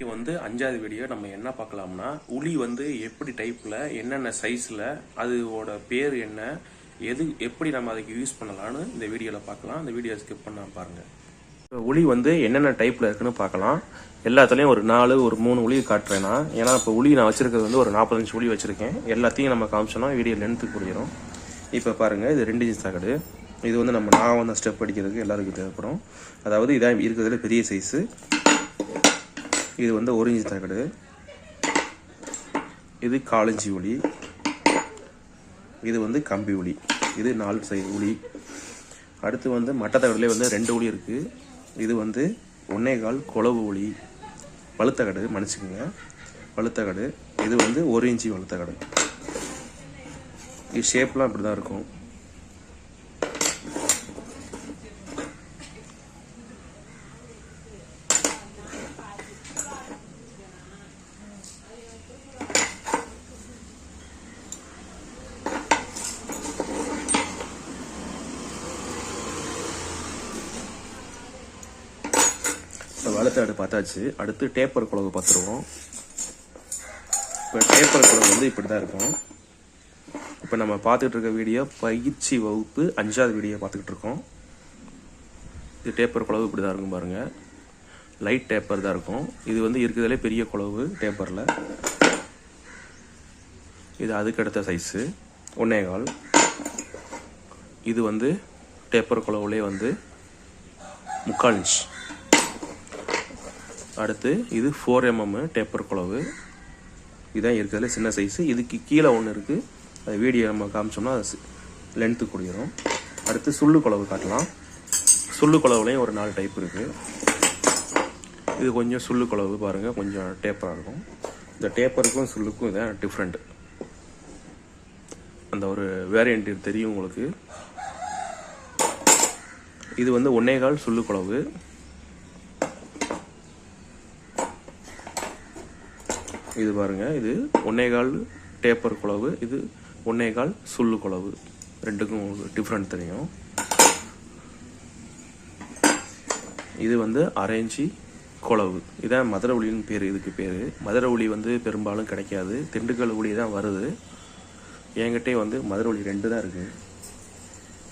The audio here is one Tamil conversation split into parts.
இன்னைக்கு வந்து அஞ்சாவது வீடியோ நம்ம என்ன பார்க்கலாம்னா உளி வந்து எப்படி டைப்பில் என்னென்ன சைஸில் அதோட பேர் என்ன எது எப்படி நம்ம அதுக்கு யூஸ் பண்ணலாம்னு இந்த வீடியோவில் பார்க்கலாம். இந்த வீடியோ ஸ்கிப் பண்ணால் பாருங்கள் இப்போ உளி வந்து என்னென்ன டைப்பில் இருக்குன்னு பார்க்கலாம். எல்லாத்துலேயும் ஒரு நாலு ஒரு மூணு உளி காட்டுறேன்னா ஏன்னா இப்போ உளி நான் வச்சுருக்கிறது வந்து ஒரு நாற்பத்தஞ்சு உளி வச்சுருக்கேன். எல்லாத்தையும் நம்ம காமிச்சோம்னா வீடியோ லென்த்து புரியும் இப்போ பாருங்கள் இது ரெண்டு இன்ச் தகடு. இது வந்து நம்ம நான் வந்து ஸ்டெப் அடிக்கிறதுக்கு எல்லாருக்கும் தேவைப்படும். அதாவது இதான் இருக்கிறதுல பெரிய சைஸு இது வந்து ஒரு இஞ்சி தகடு. இது காலஞ்சி உளி இது வந்து கம்பி உளி இது நாலு சை உளி அடுத்து வந்து மட்டத்தகடுலேயே வந்து ரெண்டு உளி இருக்குது இது வந்து ஒன்னே கால் குளவு உளி வழுத்தகடு மன்னிச்சுக்கோங்க. வழுத்தகடு. இது வந்து ஒரு இன்ச்சு வழுத்தகடு. இது ஷேப்லாம் இப்படி தான் இருக்கும். ஸோ வழுத்தகடு பார்த்தாச்சு. அடுத்து டேப்பர் குழவு பார்த்துருவோம். இப்போ டேப்பர் குழவு வந்து இப்படி தான் இருக்கும். இப்போ நம்ம பார்த்துக்கிட்டு இருக்க வீடியோ பயிற்சி வகுப்பு அஞ்சாவது வீடியோ பார்த்துக்கிட்டு இருக்கோம். இது டேப்பர் குழவு இப்படி தான் இருக்கும் பாருங்கள் லைட் டேப்பர் தான் இருக்கும். இது வந்து இருக்கிறதுலே பெரிய குழவு டேப்பரில் இது அதுக்கு அடுத்த சைஸு ஒன்னே கால். இது வந்து டேப்பர் குழவுலே வந்து முக்கால் இன்ச் அடுத்து இது ஃபோர் எம்எம் டேப்பர் குழவு. இதுதான் இருக்கிறதுல சின்ன சைஸு இதுக்கு கீழே ஒன்று இருக்குது அது வீடியோ நம்ம காமிச்சோம்னா அது லென்த்து குடிக்கிறோம் அடுத்து சுள்ளு குழவு காட்டலாம். சுள்ளு குழவுலையும் ஒரு நாலு டைப் இருக்குது இது கொஞ்சம் சுள்ளு குழவு பாருங்கள் கொஞ்சம் டேப்பராக இருக்கும். இந்த டேப்பருக்கும் சுள்ளுக்கும் இதான் டிஃப்ரெண்ட் அந்த ஒரு வேரியண்ட் தெரியும் உங்களுக்கு. இது வந்து ஒன்னே கால் சுள்ளு குழவு. இது பாருங்க இது ஒன்னேகால் டேப்பர் குழவு இது ஒன்னேகால் சுள்ளு குழவு. ரெண்டுக்கும் டிஃப்ரெண்ட் தெரியும். இது வந்து அரைஞ்சி குழவு. இதான் மதுரை ஒளின்னு பேர் இதுக்கு பேர். மதுரை ஒளி வந்து பெரும்பாலும் கிடைக்காது. திண்டுக்கல் ஒளி தான் வருது. என்கிட்டே வந்து மதுரை ஒளி ரெண்டு தான் இருக்குது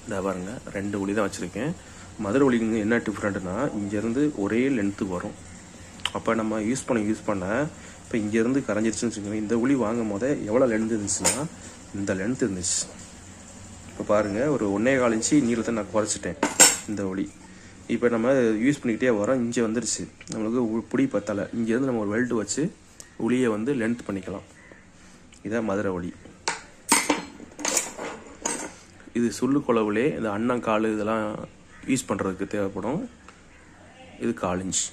இதை பாருங்க ரெண்டு ஒளி தான் வச்சுருக்கேன். மதுரை உளிங்க என்ன டிஃப்ரெண்ட்னா இங்கேருந்து ஒரே லென்த்து வரும். அப்போ நம்ம யூஸ் பண்ண யூஸ் பண்ண இப்போ இங்கேருந்து கரைஞ்சிருச்சுன்னு வச்சுக்கோங்க இந்த ஒளி வாங்கும் போதே எவ்வளோ லென்த் இருந்துச்சுன்னா இந்த லென்த் இருந்துச்சு. இப்போ பாருங்கள் ஒரு ஒன்றே கால் இன்ச்சு நீளத்தை நான் குறைச்சிட்டேன் இந்த ஒளி இப்போ நம்ம யூஸ் பண்ணிக்கிட்டே வரோம் இங்கே வந்துருச்சு. நம்மளுக்கு பிடி பத்தலை. இங்கேருந்து நம்ம ஒரு வெல்ட் வச்சு உளியை வந்து லென்த் பண்ணிக்கலாம். இதான் மதுரை ஒளி இது சுள்ளு குழவுலே இந்த அன்னம் கால் இதெல்லாம் யூஸ் பண்ணுறதுக்கு தேவைப்படும். இது கால் இன்ச்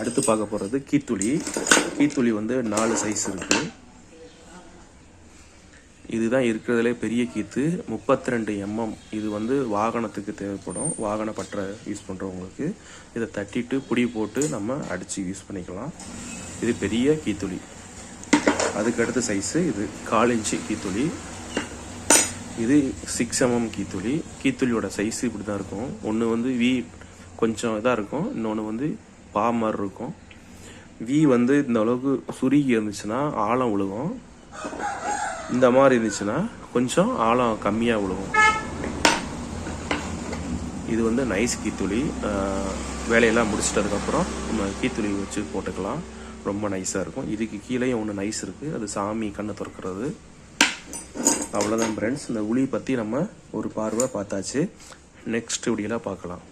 அடுத்து பார்க்க போகிறது கீத்துளி. கீத்துளி வந்து நாலு சைஸ் இருக்குது இதுதான் இருக்கிறதுலே பெரிய கீத்து. முப்பத்தி ரெண்டு எம்எம் இது வந்து வாகனத்துக்கு தேவைப்படும். வாகன பற்றை யூஸ் பண்ணுறவங்களுக்கு இதை தட்டிட்டு புடி போட்டு நம்ம அடித்து யூஸ் பண்ணிக்கலாம். இது பெரிய கீத்துளி. அதுக்கு அடுத்த சைஸு இது கால் இன்ச்சு கீத்துளி. இது சிக்ஸ் எம்எம் கீத்துளி. கீத்துளியோட சைஸ் இப்படி தான் இருக்கும். ஒன்று வந்து வி கொஞ்சம் இதாக இருக்கும். இன்னொன்று வந்து பா மாதிரி இருக்கும். வி வந்து இந்த அளவுக்கு சுருகி இருந்துச்சுன்னா ஆழம் விழுகும். இந்த மாதிரி இருந்துச்சுன்னா கொஞ்சம் ஆழம் கம்மியாக விழுகும். இது வந்து நைஸ் கீத்துளி வேலையெல்லாம் முடிச்சிட்டதுக்கப்புறம் நம்ம கீத்துளி வச்சு போட்டுக்கலாம். ரொம்ப நைஸாக இருக்கும். இதுக்கு கீழேயும் ஒன்று நைஸ் இருக்குது அது சாமி கண்ணை திறக்கிறது. அவ்வளோதான் ஃப்ரெண்ட்ஸ் இந்த உளி பற்றி நம்ம ஒரு பார்வை பார்த்தாச்சு. நெக்ஸ்ட் வீடியோவில் பார்க்கலாம்.